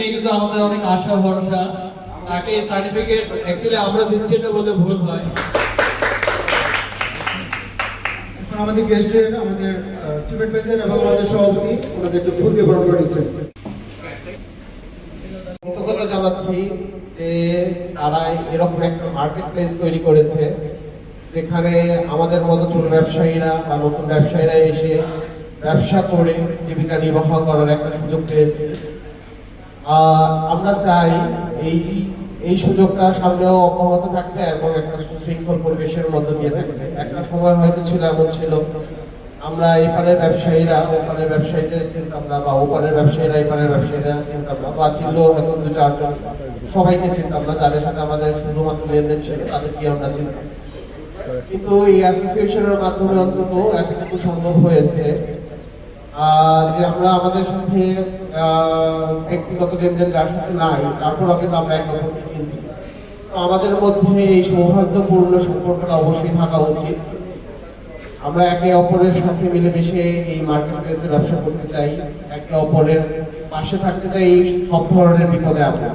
নিয়ে কিন্তু আমাদের অনেক আশা ভরসা। তাকে এই সার্টিফিকেট অ্যাকচুয়ালি আমরা দিচ্ছি এটা বলে ভুল হয়। আমাদের গেস্টদের আমাদের চিফ অ্যাডভাইজার এবং আমাদের সভাপতি ওনাদের একটু ফুল দিয়ে বরণ করে দিচ্ছেন। কৃতজ্ঞতা জানাচ্ছি যে তারা এরকম একটা মার্কেট প্লেস তৈরি করেছে যেখানে আমাদের মতো ছোট ব্যবসায়ীরা বা নতুন ব্যবসায়ীরা এসে ব্যবসা করে জীবিকা নির্বাহ করার একটা সুযোগ পেয়েছে। আমরা চাই এই এই সুযোগটা সামনেও অব্যাহত থাকবে এবং একটা সুশৃঙ্খল পরিবেশের মধ্য দিয়ে থাকবে। একটা সময় হয়তো ছিল এমন ছিল, আমরা এপারের ব্যবসায়ীরা ওপারের ব্যবসায়ীদের চিনতাম না বা ওপারের ব্যবসায়ীরা এপারের ব্যবসায়ীরা চিনতাম না বা চিনলেও হয়তো দু চারজন, সবাইকে চিনতাম না যাদের সাথে আমাদের শুধুমাত্র লেনদেন ছিল তাদেরকে আমরা চিনতাম কিন্তু এই অ্যাসোসিয়েশনের মাধ্যমে অন্তত এতটুকু সম্ভব হয়েছে যে আমরা আমাদের সাথে ব্যক্তিগত লেনদেন যার সাথে নাই তারপরও কিন্তু আমরা একে অপরকে চিনছি। তো আমাদের মধ্যে এই সৌহার্দ্যপূর্ণ সম্পর্কটা অবশ্যই থাকা উচিত। আমরা একে অপরের সাথে মিলেমিশে এই মার্কেট প্লেসে ব্যবসা করতে চাই, একে অপরের পাশে থাকতে চাই, এই সব ধরনের বিপদে আমরা।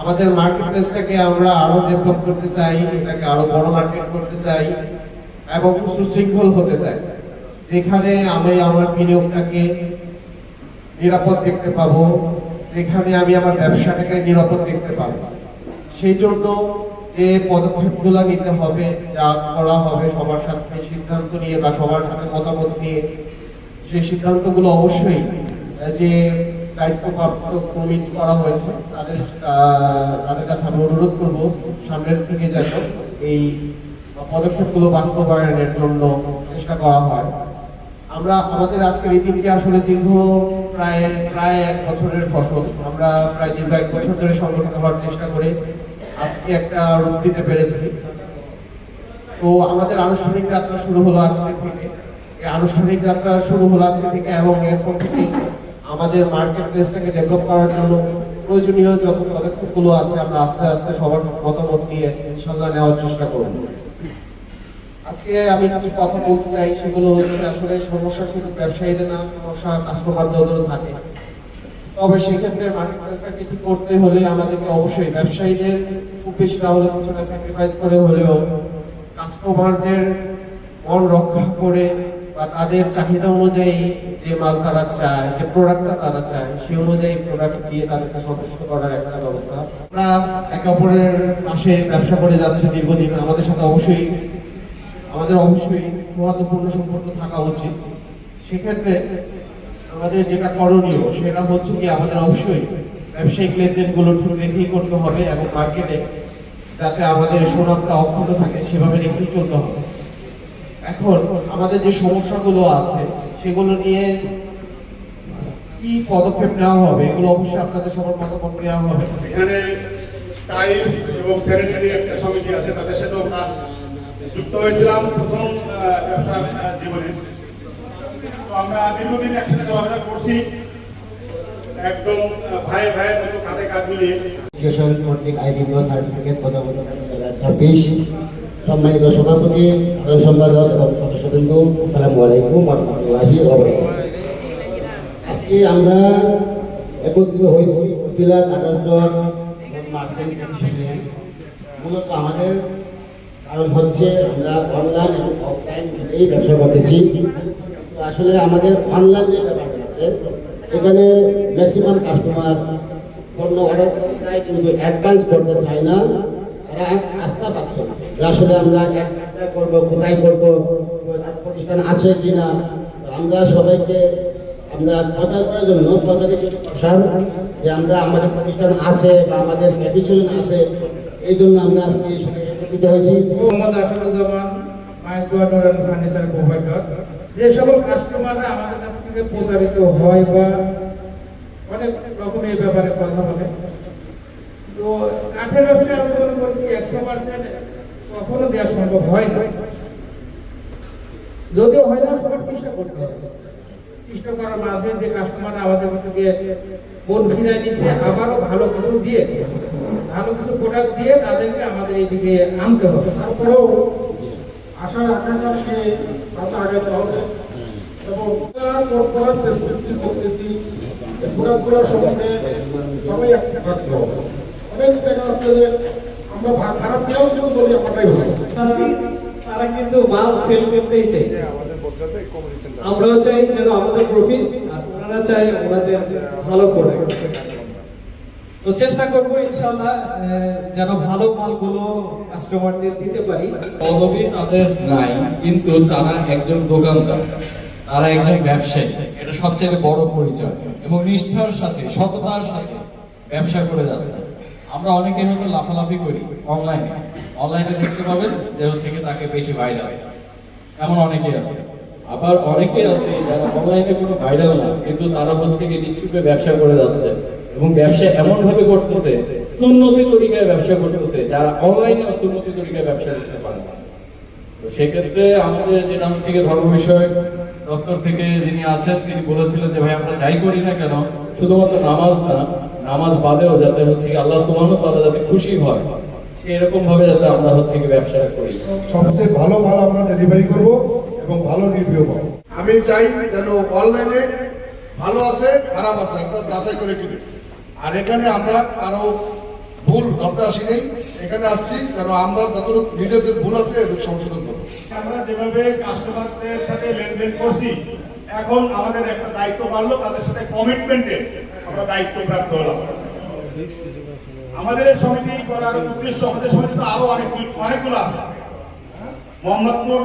আমাদের মার্কেট প্লেসটাকে আমরা আরও ডেভেলপ করতে চাই, এটাকে আরও বড় মার্কেট করতে চাই এবং সুশৃঙ্খল হতে চাই। যেখানে আমি আমার বিনিয়োগটাকে নিরাপদ দেখতে পাবো। যেখানে আমি আমার ব্যবসাটাকে নিরাপদ দেখতে পাবো। সেই জন্য যে পদক্ষেপগুলো নিতে হবে, যা করা হবে সবার সাথে সিদ্ধান্ত নিয়ে বা সবার সাথে মতামত নিয়ে, সেই সিদ্ধান্তগুলো অবশ্যই যে দায়িত্বপ্রাপ্ত কমিটি করা হয়েছে, তাদের তাদের কাছে আমি অনুরোধ করব, সামনের থেকে যেন এই পদক্ষেপগুলো বাস্তবায়নের জন্য চেষ্টা করা হয়। আমরা, আমাদের আজকের এই দিনটি আসলে দীর্ঘ প্রায় প্রায় এক বছরের ফসল। আমরা প্রায় দীর্ঘ এক বছর ধরে সংগঠিত হওয়ার চেষ্টা করে আজকে একটা রূপ দিতে পেরেছি। তো আমাদের আনুষ্ঠানিক যাত্রা শুরু হলো আজকে থেকে। আনুষ্ঠানিক যাত্রা শুরু হলো আজকে থেকে এবং এরপর থেকেই আমাদের মার্কেট প্লেসটাকে ডেভেলপ করার জন্য প্রয়োজনীয় যত পদক্ষেপগুলো আছে, আমরা আস্তে আস্তে সবার মতামত নিয়ে ইনশাল্লাহ নেওয়ার চেষ্টা করব। আজকে আমি কিছু কথা বলতে চাই, সেগুলো হচ্ছে আসলে সমস্যা শুধু ব্যবসায়ীদের না, সমস্যা কাস্টমারদেরও থাকে। তবে সেক্ষেত্রে মার্কেট প্লেসটাকে ঠিক করতে হলে আমাদেরকে অবশ্যই ব্যবসায়ীদের খুব বেশি না হলে কিছুটা স্যাক্রিফাইস করে হলেও কাস্টমারদের মন রক্ষা করে বা তাদের চাহিদা অনুযায়ী যে মাল তারা চায়, যে প্রোডাক্টটা তারা চায় সেই অনুযায়ী প্রোডাক্ট দিয়ে তাদেরকে সন্তুষ্ট করার একটা ব্যবস্থা। আমরা একে অপরের পাশে ব্যবসা করে যাচ্ছি দীর্ঘদিন। আমাদের সাথে অবশ্যই আমাদের অবশ্যই সৌহার্দ্যপূর্ণ সম্পর্ক থাকা উচিত। সেক্ষেত্রে আমাদের যেটা করণীয়, সেটা হচ্ছে কি আমাদের অবশ্যই ব্যবসায়িক লেনদেনগুলো রেখেই করতে হবে এবং মার্কেটে যাতে আমাদের সুনামটা অক্ষুণ্ণ থাকে, সেভাবে রেখেই চলতে হবে। এখন আমাদের যে সমস্যাগুলো আছে, সেগুলো নিয়ে কি পদক্ষেপ নেওয়া হবে, এগুলো অবশ্যই আপনাদের সবার মতামত নেওয়া হবে। এখানে টাইলস এবং স্যানিটারি একটা সমিতি আছে, তাদের সাথে আমরা যুক্ত হয়েছিলাম প্রথম আহ, জীবনে। তো আমরা দীর্ঘদিন একসাথে চলাফেরা করছি। একদম ভাই ভাইয়ের মতো কাঁধে কাঁধ মিলিয়ে। অ্যাসোসিয়েশন কর্তৃক আয়োজিত সার্টিফিকেট প্রদান ছাব্বিশ সম্মানিত সভাপতি সাধারণ সম্পাদক এবং সদস্যবৃন্দ আসসালামু আলাইকুম আজকে আমরা একত্রিত হয়েছি মূলত আমাদের কারণ হচ্ছে আমরা অনলাইন এবং অফলাইন দুটোই ব্যবসা করতেছি। তো আসলে আমাদের অনলাইন যে ব্যাপারটা আছে, এখানে ম্যাক্সিমাম কাস্টমার পণ্য অর্ডার করতে চায় কিন্তু অ্যাডভান্স করতে চায় না, তারা আস্থা পাচ্ছে না। যে আসলে আমরা একটা করব, কোথায় করব প্রতিষ্ঠান আছে কি না আমরা সবাইকে, আমরা প্রচার করার জন্য প্রচারে কিছু প্রসার যে আমরা আমাদের প্রতিষ্ঠান আছে বা আমাদের ম্যাডিসিন আছে, এই জন্য আমরা আজকে হয়েছি। Mohammad Asaduzzaman furniture provider. যে সকল কাস্টমাররা আমাদের কাছ থেকে প্রতারিত হয় বা অনেক রকম এই ব্যাপারে কথা বলে। তো কাঠের ব্যবসায় আমি মনে করি কি একশো পার্সেন্ট কখনো দেওয়া সম্ভব হয় না। যদিও হয় না, সবার চেষ্টা করতে হবে। চেষ্টা করার মাঝে যে কাস্টমাররা আমাদের থেকে মন ফিরাই নিছে আবারও ভালো কিছু দিয়ে ভালো কিছু প্রোডাক্ট দিয়ে তাদেরকে আমাদের এইদিকে আনতে হবে। তারপরেও আশা কথা আগাতে হবে এবং প্রোডাক্ট করতেছি প্রোডাক্টগুলো সম্বন্ধে সবাই একটা থাকতে হবে অনেক দেখা যাচ্ছে যে আমরা ভা- খারাপ দিয়েও কিন্তু বলি আমারটাই ভালো। তারা কিন্তু মাল সেল করতেই চাই। আমরাও চাই যেন আমাদের প্রফিট আর ওনারা চাই ওনাদের ভালো করে। তো চেষ্টা করব ইনশাল্লাহ আহ, যেন ভালো মালগুলো কাস্টমারদের দিতে পারি। পদবি তাদের নাই কিন্তু তারা একজন দোকানদার তারা একজন ব্যবসায়ী। এটা সবচেয়ে বড় পরিচয় এবং নিষ্ঠার সাথে সততার সাথে ব্যবসা করে যাচ্ছে। আমরা অনেকে হয়তো লাফালাফি করি অনলাইনে অনলাইনে দেখতে পাবেন যে হচ্ছে তাকে বেশি ভাইরাল এমন অনেকেই আছে। আবার অনেকেই আছে যারা অনলাইনে কোনো ভাইরাল না, কিন্তু তারা হচ্ছে কি নিশ্চিতভাবে ব্যবসা করে যাচ্ছে এবং ব্যবসা এমন ভাবে করতেছে, সুন্নতি তরিকায় ব্যবসা করতেছে, যারা অনলাইনে সুন্নতি তরিকায় ব্যবসা করতে পারে তো সেক্ষেত্রে আমাদের যেটা হচ্ছে গিয়ে ধর্ম বিষয় ডক্টর থেকে যিনি আছেন, তিনি বলেছিলেন যে, ভাই, আমরা যাই করি না কেন, শুধুমাত্র নামাজ না, নামাজ বাদেও যাতে হচ্ছে কি আল্লাহ সুবহানাহু তাআলা যাতে খুশি হয় এরকম ভাবে যাতে আমরা হচ্ছে কি ব্যবসা করি। সবচেয়ে ভালো মাল আমরা ডেলিভারি করব। এবং ভালো রিভিউ পাবো আমি চাই যেন অনলাইনে ভালো আছে, খারাপ আছে, আপনারা যাচাই করে কিনুন। আর এখানে আমরা কারও ভুল ধরতে আসি নেই। এখানে আসছি যেন আমরা যতটুকু নিজেদের ভুল আছে সংশোধন করব। আমরা যেভাবে কাস্টমারদের সাথে লেনদেন করছি, এখন আমাদের একটা দায়িত্ব বাড়লো, তাদের সাথে কমিটমেন্টে আমরা দায়িত্ব প্রাপ্ত হলাম। আমাদের সমিতি করার উদ্দেশ্য, আমাদের সমিতি তো আরও অনেক, অনেকগুলো আছে। মোহাম্মদপুর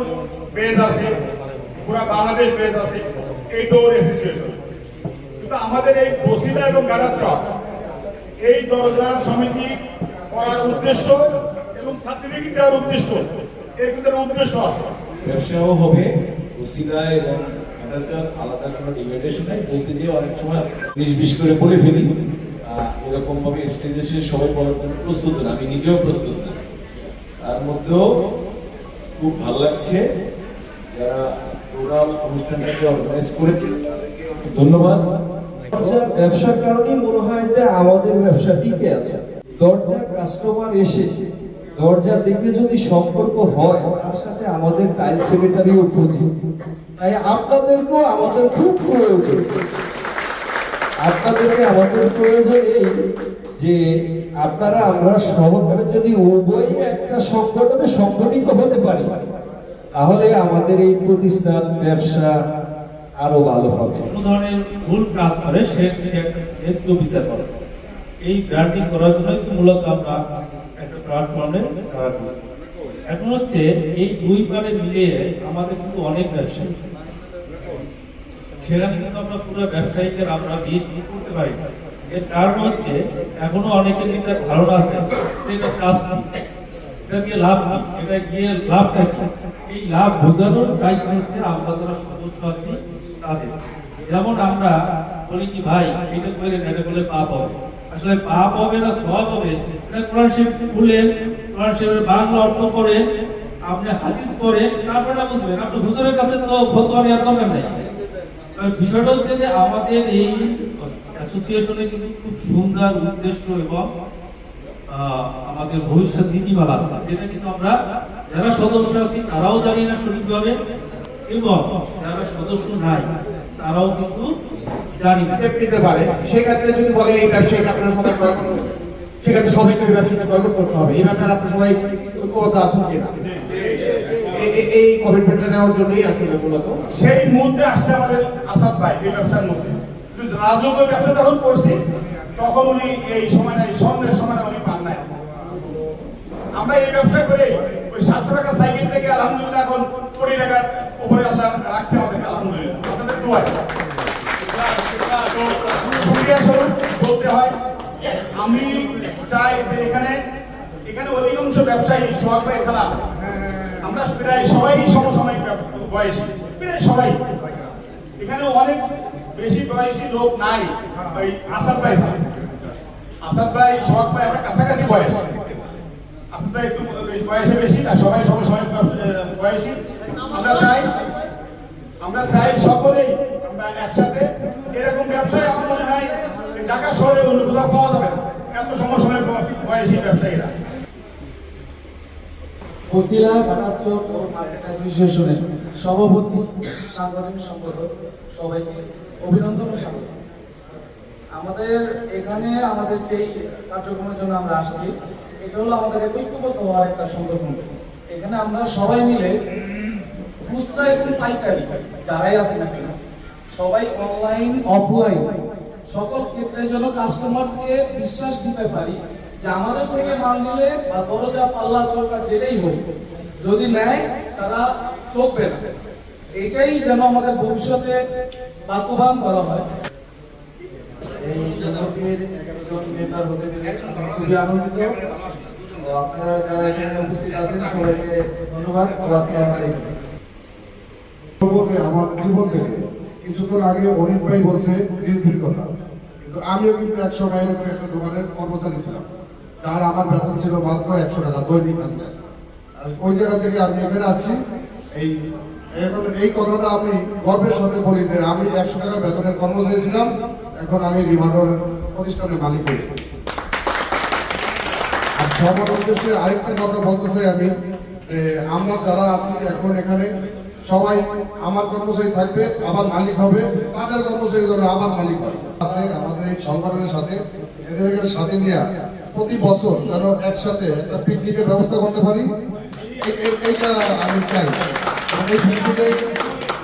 বেজ আছে পুরা বাংলাদেশ বেজ আছে এই ডোর অ্যাসোসিয়েশন কিন্তু আমাদের এই বসিলা এবং গাড়ার চক এই দরজার সমিতি করার উদ্দেশ্য এবং সার্টিফিকেট দেওয়ার উদ্দেশ্য এর ভিতরে উদ্দেশ্য আছে। ব্যবসাও হবে ওসিলা এবং অ্যাডাল্টার আলাদা কোনো ডিভাইডেশন নাই বলতে যেয়ে অনেক সময় বিশ বিশ করে বলে ফেলি। আহ, এরকম স্টেজে এসে সবাই বলার জন্য প্রস্তুত না আমি নিজেও প্রস্তুত না। তার মধ্যেও খুব ভালো লাগছে। ব্যবসার কারণেই মনে হয় যে আমাদের ব্যবসা টিকে আছে। দরজা কাস্টমার এসে, দরজা দেখে যদি সম্পর্ক হয়, তার সাথে আমাদের টাইল সেক্রেটারিও খুঁজি। তাই আপনাদেরকেও আমাদের খুব প্রয়োজন। আপনাদেরকে আমাদের প্রয়োজন এই যে আপনারা আমরা সহকারে যদি উভয়ই একটা সংগঠনে সংগঠিত হতে পারি তাহলে আমাদের এই প্রতিষ্ঠান ব্যবসা আরও ভালো হবে ধরনের ভুল কাজ করে সে বিচার করে এই ব্র্যান্ডিং করার জন্য মূলত আমরা একটা প্ল্যাটফর্মে দাঁড়া করছি এখন হচ্ছে এই দুই পারে আমাদের কিন্তু অনেক ব্যবসায়ী কিন্তু আমরা পুরো ব্যবসায়ীদের আমরা বিষ করতে পারি না। এর কারণ হচ্ছে এখনও অনেকের ধারণা আছে, এটা কাজ? এটা দিয়ে লাভ? এটা গিয়ে লাভটা কি এই লাভ বোঝানোর দায়িত্ব হচ্ছে আমরা যারা সদস্য আছি তাদের। যেমন আমরা বলি কি, ভাই, এটা করে পাপ হবে। আসলে পাপ হবে না সব হবে। কোরআন শরীফ খুলে, কোরআন শরীফের বাংলা অর্থ করে, আপনি হাদিস করে তারপরে না বুঝবেন। আপনি হুজুরের কাছে তো বিষয়টা হচ্ছে যে আমাদের এই অ্যাসোসিয়েশনে কিন্তু খুব সুন্দর উদ্দেশ্য এবং আমাদের ভবিষ্যৎ নীতিমালা আছে, যেটা কিন্তু আমরা যারা সদস্য আছি তারাও জানি না সঠিকভাবে এবং যারা সদস্য নাই তারাও কিন্তু জানি না। স্টেপ নিতে পারে। সেক্ষেত্রে যদি বলে এই ব্যবসায়ীকে আপনারা সবাই বয়কট করুন সেক্ষেত্রে সবাইকে ওই ব্যবসায়ীকে বয়কট করতে হবে। এই ব্যাপারে আপনারা সবাই ঐক্যবদ্ধ আছেন কিনা? এ- এ- এই কমিটমেন্টটা নেওয়ার জন্যই আসলে মূলত। সেই মুহূর্তে আসছে আমাদের আসাদ ভাই এই ব্যবসার মধ্যে। কিন্তু রাজুক ব্যবসা যখন করছি তখন উনি এই সময়টা এই স্বর্ণের সময়টা আমরা এই ব্যবসা করে ওই সাতশো টাকা সাইকেল থেকে আলহামদুলিল্লাহ এখন কোটি টাকার উপরে আল্লাহ রাখছে আমাদেরকে, আলহামদুলিল্লাহ। বলতে হয়, আমি চাই যে এখানে এখানে অধিকাংশ ব্যবসায়ী সোহাগ ভাই ছাড়া, আমরা প্রায় সবাই সমসাময়িক বয়সী, প্রায় সবাই। এখানে অনেক বেশি বয়সী লোক নাই, ওই আসাদ ভাই। আসাদ ভাই, সোহাগ ভাই একটা কাছাকাছি বয়স। আসাদ একটু বয়সে বেশি না সবাই ব্যব- আহ, বয়সী। আমরা চাই আমরা চাই সকলেই আমরা একসাথে। এরকম ব্যবসায় আমার মনে হয় ঢাকা শহরে অন্য কোথাও পাওয়া যাবে না এত সমসাময়িক বয়সী ব্যবসায়ীরা। সবাইকে অভিনন্দন আমাদের এখানে আমাদের যেই কার্যক্রমের জন্য আমরা আসছি এটা হলো আমাদের ঐক্যবদ্ধ হওয়ার একটা সংগঠন। এখানে আমরা সবাই মিলে খুচরা এবং পাইকারি, যারাই আছে না কেন, সবাই অনলাইন অফলাইন সকল ক্ষেত্রে যেন কাস্টমারকে বিশ্বাস দিতে পারি যে আমাদের থেকে মাল নিলে বা দরজা, পাল্লা, চৌকা যেটাই হোক, যদি নেয় তারা ঠকবে না। এটাই যেন আমাদের ভবিষ্যতে বাস্তবায়ন করা হয়। এই সুযোগের একজন মেম্বার হতে পেরে খুবই আনন্দিত। তো আপনারা যারা এখানে উপস্থিত আছেন, সবাইকে ধন্যবাদ। আসসালামু আলাইকুম আমার জীবন থেকে কিছুক্ষণ আগে অনিক ভাই বলছে নির্ভীর কথা। কিন্তু আমিও কিন্তু এক সময় এরকম একটা দোকানের কর্মচারী ছিলাম। যার আমার বেতন ছিল মাত্র একশো টাকা, দৈনিক হাজিরা ওই জায়গা থেকে আমি এখানে আসছি। এই, এখন এই কথাটা আমি গর্বের সাথে বলি যে আমি একশো টাকা বেতনের কর্মচারী ছিলাম। এখন আমি রিমান্ডর প্রতিষ্ঠানের মালিক হয়েছি। সবার উদ্দেশ্যে আরেকটা কথা বলতে চাই আমি আমরা যারা আছি এখন এখানে, সবাই আমার কর্মচারী থাকবে, আবার মালিক হবে, তাদের কর্মচারী যেন আবার মালিক হবে। আছে আমাদের এই সংগঠনের সাথে এদেরকে সাথে নিয়ে প্রতি বছর যেন একসাথে একটা পিকনিকের ব্যবস্থা করতে পারি। এই- এই- এইটা আমি চাই। এই পিকনিকে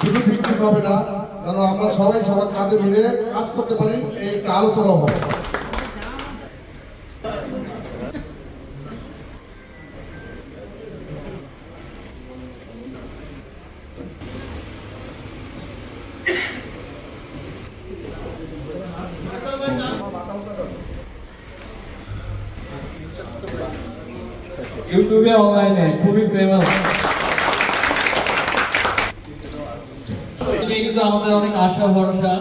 শুধু পিকনিক হবে না, যেন আমরা সবাই সবার কাজে মিলে কাজ করতে পারি, এই একটা আলোচনা হবে। খুবই ফেমাস কিন্তু আমাদের অনেক আশা ভরসা।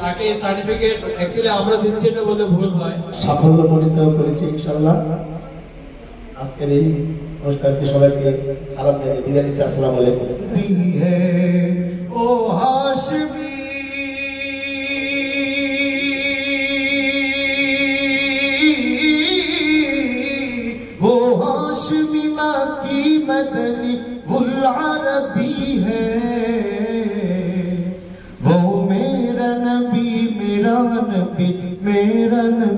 তাকে সার্টিফিকেট অ্যাকচুয়ালি আমরা দিচ্ছি এটা বলে ভুল হয়। সাফল্য মনিত করেছি ইনশাল্লাহ আজকের এই অনুষ্ঠানকে সবাইকে আরাম দিয়ে বিদায় নিচ্ছি। আসসালামু আলাইকুম। مدنی وہ العربی ہے وہ میرا نبی میرا نبی میرا نبی